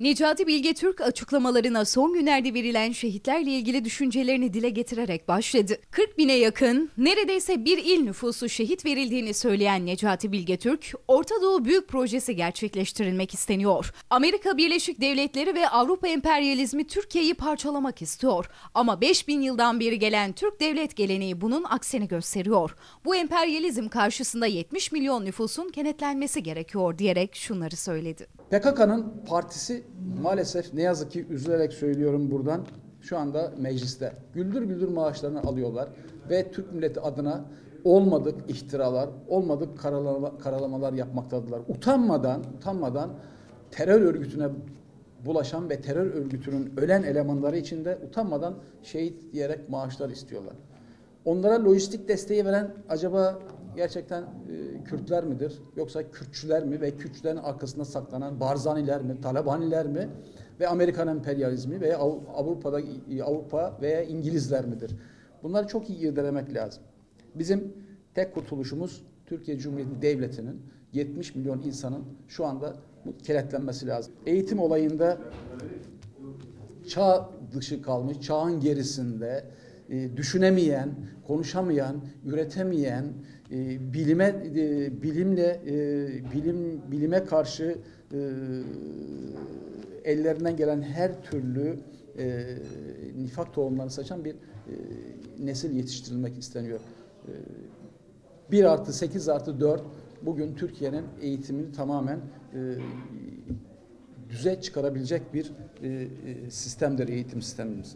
Necati Bilge Türk açıklamalarına son günlerde verilen şehitlerle ilgili düşüncelerini dile getirerek başladı. 40 bine yakın, neredeyse bir il nüfusu şehit verildiğini söyleyen Necati Bilge Türk, Orta Doğu Büyük Projesi gerçekleştirilmek isteniyor. Amerika Birleşik Devletleri ve Avrupa emperyalizmi Türkiye'yi parçalamak istiyor. Ama 5000 yıldan beri gelen Türk devlet geleneği bunun aksini gösteriyor. Bu emperyalizm karşısında 70 milyon nüfusun kenetlenmesi gerekiyor diyerek şunları söyledi. PKK'nın partisi maalesef ne yazık ki üzülerek söylüyorum buradan şu anda mecliste. Güldür güldür maaşlarını alıyorlar ve Türk milleti adına olmadık ihtiralar, olmadık karalama, karalamalar yapmaktadırlar. Utanmadan, utanmadan terör örgütüne bulaşan ve terör örgütünün ölen elemanları içinde utanmadan şehit diyerek maaşlar istiyorlar. Onlara lojistik desteği veren acaba gerçekten e, Kürtler midir yoksa Kürtçüler mi ve Kürtçülerin arkasında saklanan Barzaniler mi, Talabaniler mi ve Amerikan emperyalizmi veya Av- Avrupa'da Avrupa veya İngilizler midir? Bunları çok iyi irdelemek lazım. Bizim tek kurtuluşumuz Türkiye Cumhuriyeti Devleti'nin 70 milyon insanın şu anda kenetlenmesi lazım. Eğitim olayında çağ dışı kalmış, çağın gerisinde e, düşünemeyen, konuşamayan, üretemeyen, e, bilime e, bilimle bilim bilime karşı ellerinden gelen her türlü nifak tohumlarını saçan bir nesil yetiştirilmek isteniyor. E, 1 artı 8 artı 4 bugün Türkiye'nin eğitimini tamamen e, düze çıkarabilecek bir sistemdir eğitim sistemimiz.